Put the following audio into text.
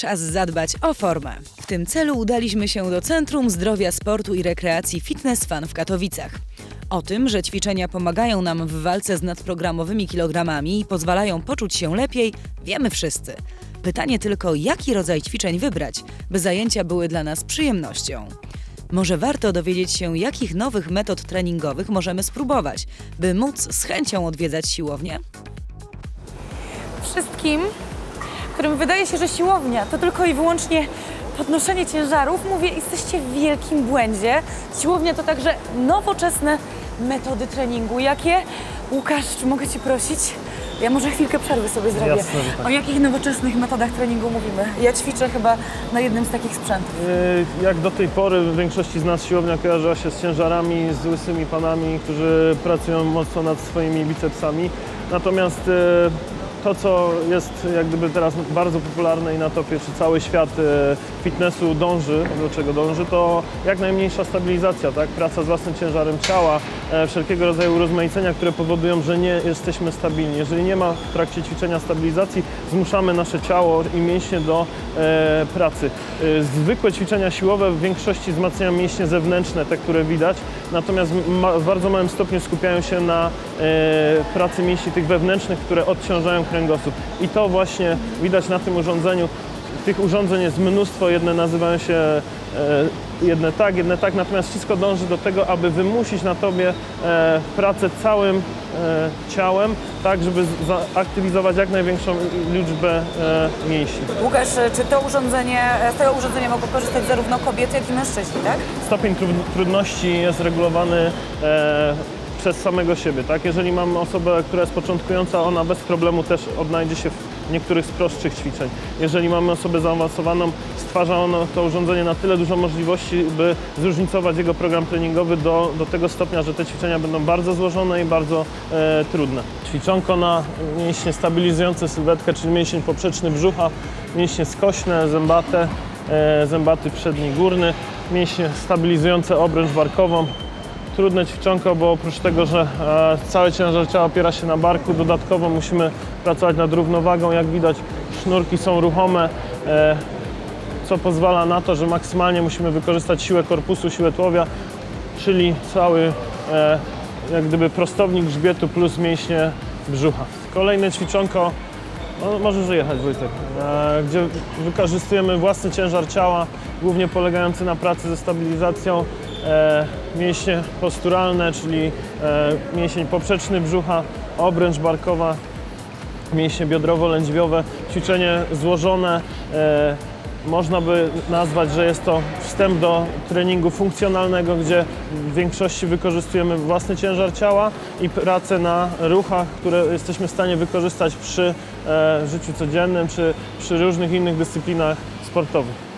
Czas zadbać o formę. W tym celu udaliśmy się do Centrum Zdrowia, Sportu i Rekreacji Fitness Fun w Katowicach. O tym, że ćwiczenia pomagają nam w walce z nadprogramowymi kilogramami i pozwalają poczuć się lepiej, wiemy wszyscy. Pytanie tylko, jaki rodzaj ćwiczeń wybrać, by zajęcia były dla nas przyjemnością. Może warto dowiedzieć się, jakich nowych metod treningowych możemy spróbować, by móc z chęcią odwiedzać siłownię? wszystkim, którym wydaje się, że siłownia to tylko i wyłącznie podnoszenie ciężarów, mówię, jesteście w wielkim błędzie. Siłownia to także nowoczesne metody treningu. Jakie? Łukasz, czy mogę Cię prosić? Ja może chwilkę przerwy sobie zrobię. Jasne, tak. O jakich nowoczesnych metodach treningu mówimy? Ja ćwiczę chyba na jednym z takich sprzętów. Yy, Jak do tej pory w większości z nas siłownia kojarzyła się z ciężarami, z łysymi panami, którzy pracują mocno nad swoimi bicepsami. Natomiast yy, to, co jest jak gdyby teraz bardzo popularne i na topie, czy cały świat yy, fitnessu dąży, do czego dąży, to jak najmniejsza stabilizacja, tak? Praca z własnym ciężarem ciała, e, wszelkiego rodzaju urozmaicenia, które powodują, że nie jesteśmy stabilni. Jeżeli nie ma w trakcie ćwiczenia stabilizacji, zmuszamy nasze ciało i mięśnie do e, pracy. E, zwykłe ćwiczenia siłowe w większości wzmacniają mięśnie zewnętrzne, te, które widać, natomiast w bardzo małym stopniu skupiają się na e, pracy mięśni tych wewnętrznych, które odciążają kręgosłup. I to właśnie widać na tym urządzeniu. Tych urządzeń jest mnóstwo, jedne nazywają się e, jedne tak, jedne tak, natomiast wszystko dąży do tego, aby wymusić na tobie e, pracę całym e, ciałem, tak żeby zaaktywizować jak największą liczbę e, mięśni. Łukasz, czy to urządzenie, z tego urządzenia mogą korzystać zarówno kobiety, jak i mężczyźni, tak? Stopień trud- trudności jest regulowany e, przez samego siebie, tak? Jeżeli mamy osobę, która jest początkująca, ona bez problemu też odnajdzie się w niektórych z prostszych ćwiczeń. Jeżeli mamy osobę zaawansowaną, stwarza ono to urządzenie na tyle dużo możliwości, by zróżnicować jego program treningowy do, do tego stopnia, że te ćwiczenia będą bardzo złożone i bardzo e, trudne. Ćwiczonko na mięśnie stabilizujące sylwetkę, czyli mięsień poprzeczny brzucha, mięśnie skośne, zębate, e, zębaty przedni górny, mięśnie stabilizujące obręcz barkową. Trudne ćwiczonko, bo oprócz tego, że e, cały ciężar ciała opiera się na barku, dodatkowo musimy pracować nad równowagą. Jak widać, sznurki są ruchome, e, co pozwala na to, że maksymalnie musimy wykorzystać siłę korpusu, siłę tułowia, czyli cały e, jak gdyby prostownik grzbietu plus mięśnie brzucha. Kolejne ćwiczonko no, możesz jechać Wojtek, gdzie wykorzystujemy własny ciężar ciała, głównie polegający na pracy ze stabilizacją, mięśnie posturalne, czyli e, mięsień poprzeczny brzucha, obręcz barkowa, mięśnie biodrowo-lędźwiowe, ćwiczenie złożone. E, można by nazwać, że jest to wstęp do treningu funkcjonalnego, gdzie w większości wykorzystujemy własny ciężar ciała i pracę na ruchach, które jesteśmy w stanie wykorzystać przy e, życiu codziennym czy przy różnych innych dyscyplinach sportowych.